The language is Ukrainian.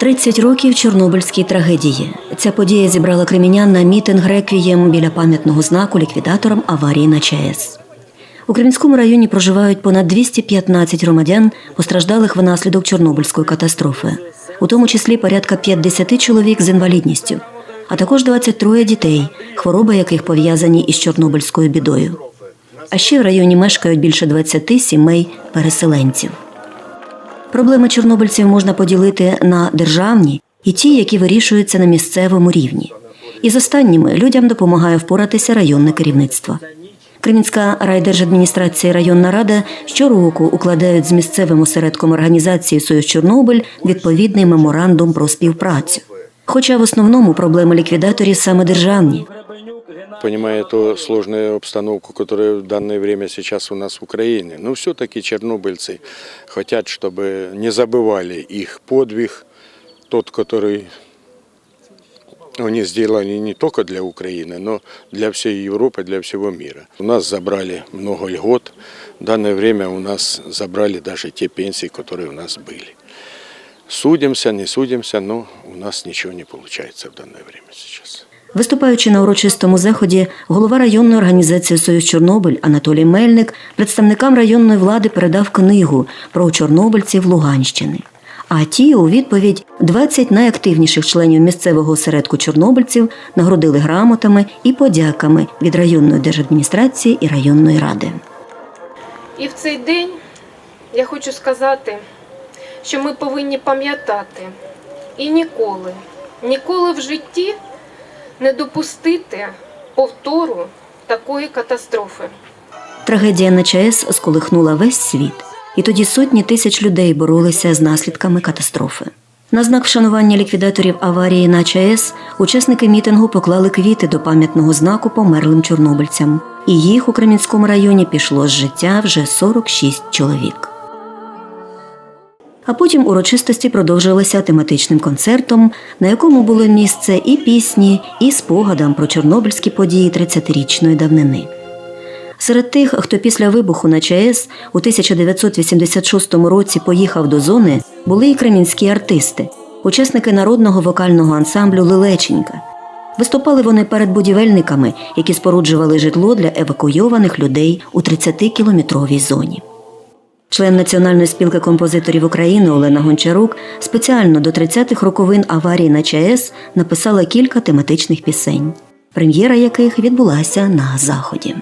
30 років Чорнобильській трагедії. Ця подія зібрала кремінян на мітинг реквієм біля пам'ятного знаку ліквідаторам аварії на ЧАЕС. У Кремінському районі проживають понад 215 громадян, постраждалих внаслідок Чорнобильської катастрофи, у тому числі порядка 50 чоловік з інвалідністю, а також 23 дітей, хвороби яких пов'язані із Чорнобильською бідою. А ще в районі мешкають більше 20 сімей переселенців. Проблеми чорнобильців можна поділити на державні і ті, які вирішуються на місцевому рівні. І з останніми людям допомагає впоратися районне керівництво. Кремінська райдержадміністрація районна рада щороку укладають з місцевим осередком організації Союз Чорнобиль відповідний меморандум про співпрацю. Хоча в основному проблеми ліквідаторів саме державні Понимая ту сложную обстановку, которая в данное время сейчас у нас в Украине, но все-таки чернобыльцы хотят, чтобы не забывали их подвиг, тот, который они сделали не только для Украины, но для всей Европы, для всего мира. У нас забрали много льгот, в данное время у нас забрали даже те пенсии, которые у нас были. Судимся, не судимся, но у нас ничего не получается в данное время сейчас. Виступаючи на урочистому заході, голова районної організації Союз Чорнобиль Анатолій Мельник представникам районної влади передав книгу про чорнобильців Луганщини. А ті у відповідь 20 найактивніших членів місцевого осередку чорнобильців нагородили грамотами і подяками від районної держадміністрації і районної ради. І в цей день я хочу сказати, що ми повинні пам'ятати і ніколи, ніколи в житті не допустити повтору такої катастрофи. Трагедія на ЧАЕС сколихнула весь світ, і тоді сотні тисяч людей боролися з наслідками катастрофи. На знак вшанування ліквідаторів аварії на ЧАЕС учасники мітингу поклали квіти до пам'ятного знаку померлим чорнобильцям, і їх у Кремінському районі пішло з життя вже 46 чоловік. А потім урочистості продовжилися тематичним концертом, на якому було місце і пісні, і спогадам про чорнобильські події 30-річної давнини. Серед тих, хто після вибуху на ЧАЕС у 1986 році поїхав до зони, були і кремінські артисти, учасники народного вокального ансамблю Лилеченька. Виступали вони перед будівельниками, які споруджували житло для евакуйованих людей у 30-кілометровій зоні. Член Національної спілки композиторів України Олена Гончарук спеціально до 30-х роковин аварії на ЧАЕС написала кілька тематичних пісень, прем'єра яких відбулася на заході.